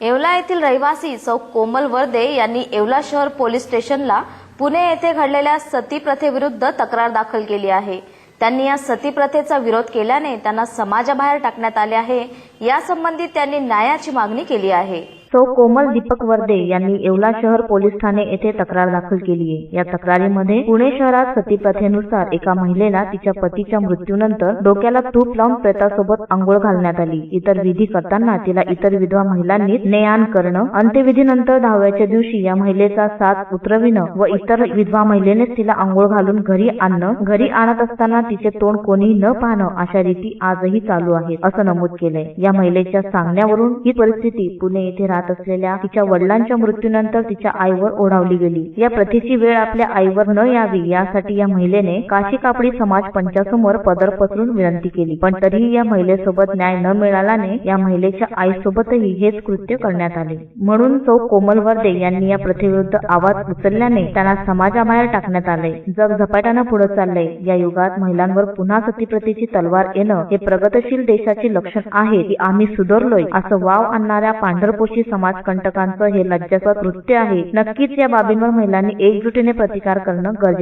येवला येथील रहिवासी सौ कोमल वर्दे यांनी येवला शहर पोलीस स्टेशनला पुणे येथे घडलेल्या सती प्रथेविरुद्ध तक्रार दाखल केली आहे. त्यांनी या सती प्रथेचा विरोध केल्याने त्यांना समाजाबाहेर टाकण्यात आले आहे. यासंबंधी त्यांनी न्यायाची मागणी केली आहे. सौ कोमल दीपक वर्दे यांनी येवला शहर पोलीस ठाणे येथे तक्रार दाखल केली आहे. या तक्रारीमध्ये पुणे शहरात सती प्रथेनुसार एका महिलेला तिच्या पतीच्या मृत्यूनंतर डोक्याला तूप लावून प्रेतासोबत आंघोळ घालण्यात आली. इतर विधी करताना तिला इतर विधवा महिलांनी नेआण करणं अंत्यविधीनंतर दहाव्याच्या दिवशी या महिलेचा साथ उतरविणं व इतर विधवा महिलेनेच तिला आंघोळ घालून घरी आणणं घरी आणत असताना तिचे तोंड कोणी न पाहणं अशा रीती आजही चालू आहेत असं नमूद केलंय. या महिलेच्या सांगण्यावरून ही परिस्थिती पुणे येथे राहत असलेल्या तिच्या वडिलांच्या मृत्यूनंतर तिच्या आईवर ओढावली गेली. या प्रथेची वेळ आपल्या आईवर न यावी यासाठी या महिलेने काशी कापडी समाज पंचासमोर पदर पसरून विनंती केली. पण तरीही या महिलेसोबत न्याय न मिळाल्याने या महिलेच्या आईसोबतही हेच कृत्य करण्यात आले. म्हणून सौ कोमल वर्दे यांनी या प्रथेविरुद्ध आवाज उचलल्याने त्यांना समाजाबाहेर टाकण्यात आले. जग झपाट्यानं पुढे चाललंय. या युगात महिलांवर पुन्हा सतीप्रतीची तलवार येणं हे प्रगतशील देशाचे लक्षण आहे की आम्ही सुधारलोय असं वाव आणणाऱ्या पांढरपोशी समाजकंटकांचं हे लज्जास्पद कृत्य आहे. नक्कीच या बाबींवर महिलांनी एकजुटीने प्रतिकार करणं गरजेचं